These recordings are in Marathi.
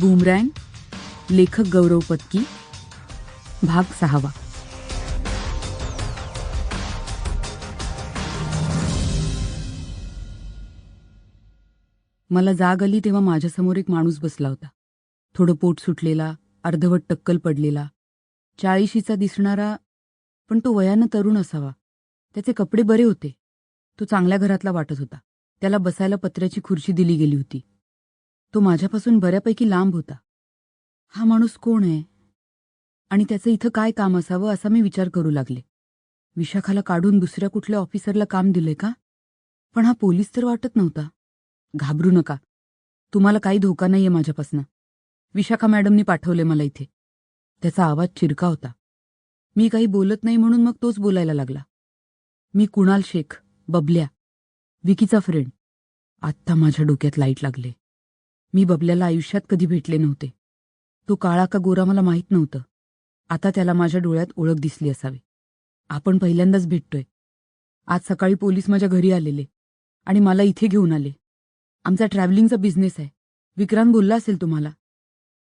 बुमरँग लेखक गौरव पत्की भाग सहावा. मला जाग आली तेव्हा माझ्यासमोर एक माणूस बसला होता. थोडं पोट सुटलेला अर्धवट टक्कल पडलेला. चाळीशीचा दिसणारा पण तो वयानं तरुण असावा. त्याचे कपडे बरे होते. तो चांगल्या घरातला वाटत होता. त्याला बसायला पत्र्याची खुर्ची दिली गेली होती. तो माझ्यापासून बऱ्यापैकी लांब होता. हा माणूस कोण आहे? आणि त्याचं इथं काय काम असावं असा मी विचार करू लागले. विशाखाला काढून दुसऱ्या कुठल्या ऑफिसरला काम दिलंय का? पण हा पोलीस तर वाटत नव्हता. घाबरू नका. तुम्हाला काही धोका नाहीये माझ्यापासनं. विशाखा मॅडमनी पाठवले मला इथे. त्याचा आवाज चिरका होता. मी काही बोलत नाही म्हणून मग तोच बोलायला लागला. मी कुणाल शेख बबल्या विकीचा फ्रेंड आत्ता माझ्या डोक्यात लाइट लागले. मी बबल्याला आयुष्यात कधी भेटले नव्हते. तो काळा का गोरा मला माहीत नव्हतं. आता त्याला माझ्या डोळ्यात ओळख दिसली असावी. आपण पहिल्यांदाच भेटतोय. आज सकाळी पोलीस माझ्या घरी आलेले आणि मला इथे घेऊन आले. आमचा ट्रॅव्हलिंगचा बिझनेस आहे. विक्रांत बोलला असेल तुम्हाला?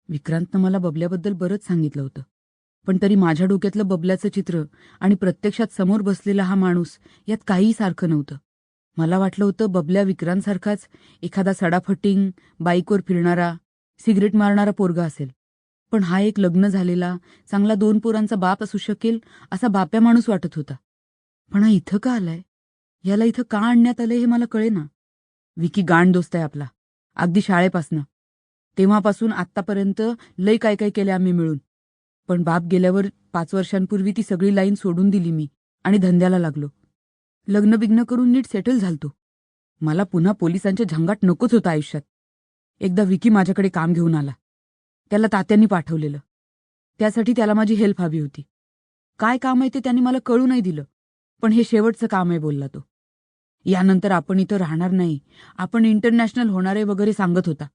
विक्रांतनं मला बबल्याबद्दल बरंच सांगितलं होतं. पण तरी माझ्या डोक्यातलं बबल्याचं चित्र आणि प्रत्यक्षात समोर बसलेला हा माणूस यात काहीही सारखं नव्हतं. मला वाटलं होतं बबल्या विक्रांतसारखाच एखादा सडाफटिंग बाईकवर फिरणारा सिगरेट मारणारा पोरगा असेल. पण हा एक लग्न झालेला चांगला दोन पोरांचा बाप असू शकेल असा बाप्या माणूस वाटत होता. पण हा इथं का आलाय? याला इथं का आणण्यात आलंय हे मला कळेना. विकी गाण दोस्त आहे आपला. अगदी शाळेपासनं. तेव्हापासून आत्तापर्यंत लय काय काय केले आम्ही मिळून. पण बाप गेल्यावर पाच वर्षांपूर्वी ती सगळी लाईन सोडून दिली मी आणि धंद्याला लागलो. लग्नबिग्न करून नीट सेटल झालतो. मला पुन्हा पोलिसांच्या झंगाट नकोच होता आयुष्यात. एकदा विकी माझ्याकडे काम घेऊन आला. त्याला तात्यांनी पाठवलेलं. त्यासाठी त्याला माझी हेल्प हवी होती. काय काम आहे ते त्यांनी मला कळू नाही दिलं पण हे शेवटचं काम आहे बोलला तो. यानंतर आपण इथं राहणार नाही. आपण इंटरनॅशनल होणारे वगैरे सांगत होता.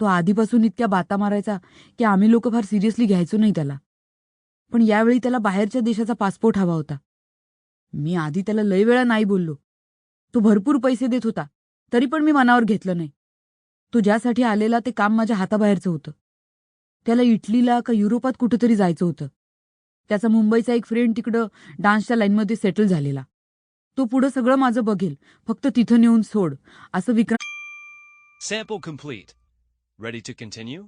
तो आधीपासून इतक्या बाता मारायचा की आम्ही लोक फार सिरियसली घ्यायचो नाही त्याला. पण यावेळी त्याला बाहेरच्या देशाचा पासपोर्ट हवा होता. मी आधी त्याला लय वेळा नाही बोललो. तो भरपूर पैसे देत होता तरी पण मी मनावर घेतलं नाही. तो ज्यासाठी आलेला ते काम माझ्या हाताबाहेरचं होतं. त्याला इटलीला का युरोपात कुठंतरी जायचं होतं. त्याचा मुंबईचा एक फ्रेंड तिकडं डान्सच्या लाईनमध्ये सेटल झालेला. तो पुढं सगळं माझं बघेल फक्त तिथं नेऊन सोड असं विक्रम Sample complete. Ready to continue?